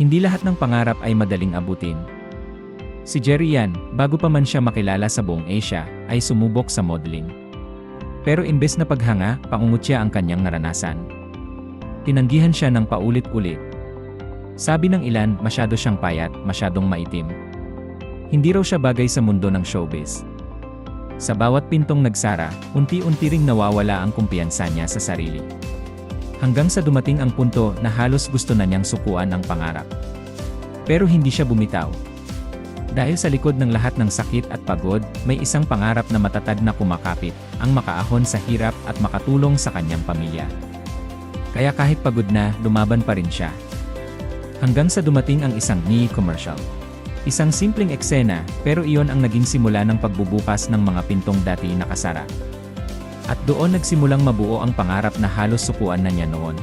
Hindi lahat ng pangarap ay madaling abutin. Si Jerry Yan, bago pa man siya makilala sa buong Asia, ay sumubok sa modeling. Pero imbes na paghanga, pangungutya ang kanyang naranasan. Tinanggihan siya ng paulit-ulit. Sabi ng ilan, masyado siyang payat, masyadong maitim. Hindi raw siya bagay sa mundo ng showbiz. Sa bawat pintong nagsara, unti-unti ring nawawala ang kumpiyansa niya sa sarili. Hanggang sa dumating ang punto na halos gusto na niyang sukuan ang pangarap. Pero hindi siya bumitaw. Dahil sa likod ng lahat ng sakit at pagod, may isang pangarap na matatag na kumakapit, ang makaahon sa hirap at makatulong sa kanyang pamilya. Kaya kahit pagod na, lumaban pa rin siya. Hanggang sa dumating ang isang ni commercial. Isang simpleng eksena, pero iyon ang naging simula ng pagbubukas ng mga pintong dati nakasara. At doon nagsimulang mabuo ang pangarap na halos sukuan na niya noon.